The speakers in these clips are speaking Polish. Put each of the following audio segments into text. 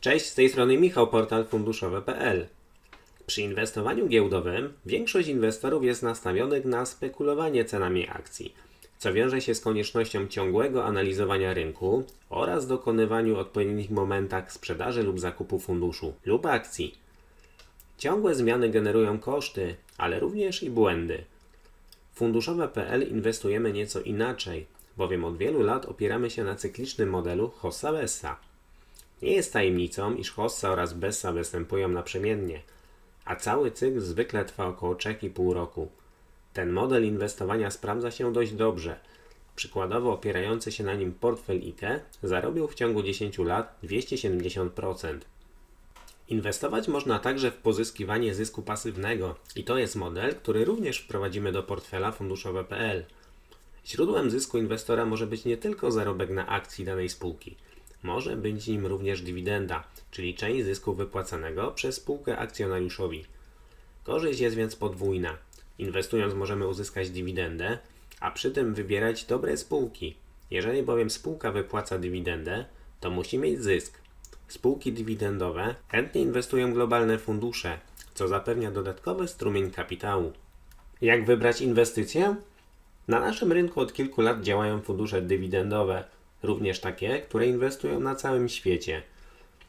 Cześć, z tej strony Michał, portal funduszowe.pl. Przy inwestowaniu giełdowym większość inwestorów jest nastawionych na spekulowanie cenami akcji, co wiąże się z koniecznością ciągłego analizowania rynku oraz dokonywaniu w odpowiednich momentach sprzedaży lub zakupu funduszu lub akcji. Ciągłe zmiany generują koszty, ale również i błędy. Funduszowe.pl inwestujemy nieco inaczej, bowiem od wielu lat opieramy się na cyklicznym modelu Hossa-Bessa. Nie jest tajemnicą, iż Hossa oraz Bessa występują naprzemiennie, a cały cykl zwykle trwa około 3,5 roku. Ten model inwestowania sprawdza się dość dobrze. Przykładowo opierający się na nim portfel IKE zarobił w ciągu 10 lat 270%. Inwestować można także w pozyskiwanie zysku pasywnego i to jest model, który również wprowadzimy do portfela funduszowe.pl. Źródłem zysku inwestora może być nie tylko zarobek na akcji danej spółki. Może być nim również dywidenda, czyli część zysku wypłacanego przez spółkę akcjonariuszowi. Korzyść jest więc podwójna. Inwestując możemy uzyskać dywidendę, a przy tym wybierać dobre spółki. Jeżeli bowiem spółka wypłaca dywidendę, to musi mieć zysk. Spółki dywidendowe chętnie inwestują globalne fundusze, co zapewnia dodatkowy strumień kapitału. Jak wybrać inwestycję? Na naszym rynku od kilku lat działają fundusze dywidendowe, również takie, które inwestują na całym świecie.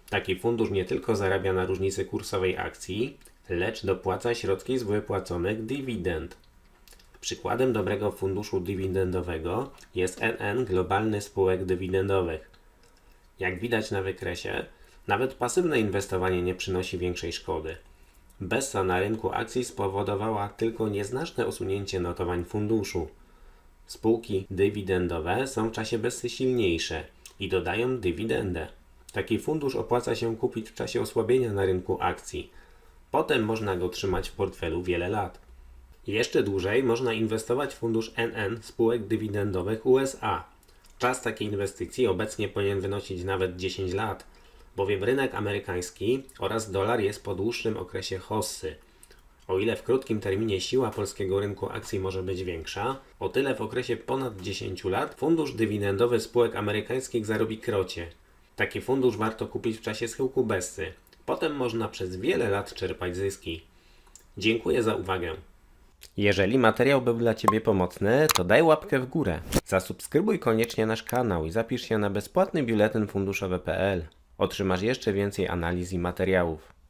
Taki fundusz nie tylko zarabia na różnicy kursowej akcji, lecz dopłaca środki z wypłaconych dywidend. Przykładem dobrego funduszu dywidendowego jest NN Globalny Spółek Dywidendowych. Jak widać na wykresie, nawet pasywne inwestowanie nie przynosi większej szkody. Bessa na rynku akcji spowodowała tylko nieznaczne usunięcie notowań funduszu. Spółki dywidendowe są w czasie Bessy silniejsze i dodają dywidendę. Taki fundusz opłaca się kupić w czasie osłabienia na rynku akcji. Potem można go trzymać w portfelu wiele lat. Jeszcze dłużej można inwestować w fundusz NN spółek dywidendowych USA. Czas takiej inwestycji obecnie powinien wynosić nawet 10 lat, bowiem rynek amerykański oraz dolar jest po dłuższym okresie hossy. O ile w krótkim terminie siła polskiego rynku akcji może być większa, o tyle w okresie ponad 10 lat fundusz dywidendowy spółek amerykańskich zarobi krocie. Taki fundusz warto kupić w czasie schyłku Bessy. Potem można przez wiele lat czerpać zyski. Dziękuję za uwagę. Jeżeli materiał był dla Ciebie pomocny, to daj łapkę w górę. Zasubskrybuj koniecznie nasz kanał i zapisz się na bezpłatny biuletyn funduszowy.pl. Otrzymasz jeszcze więcej analiz i materiałów.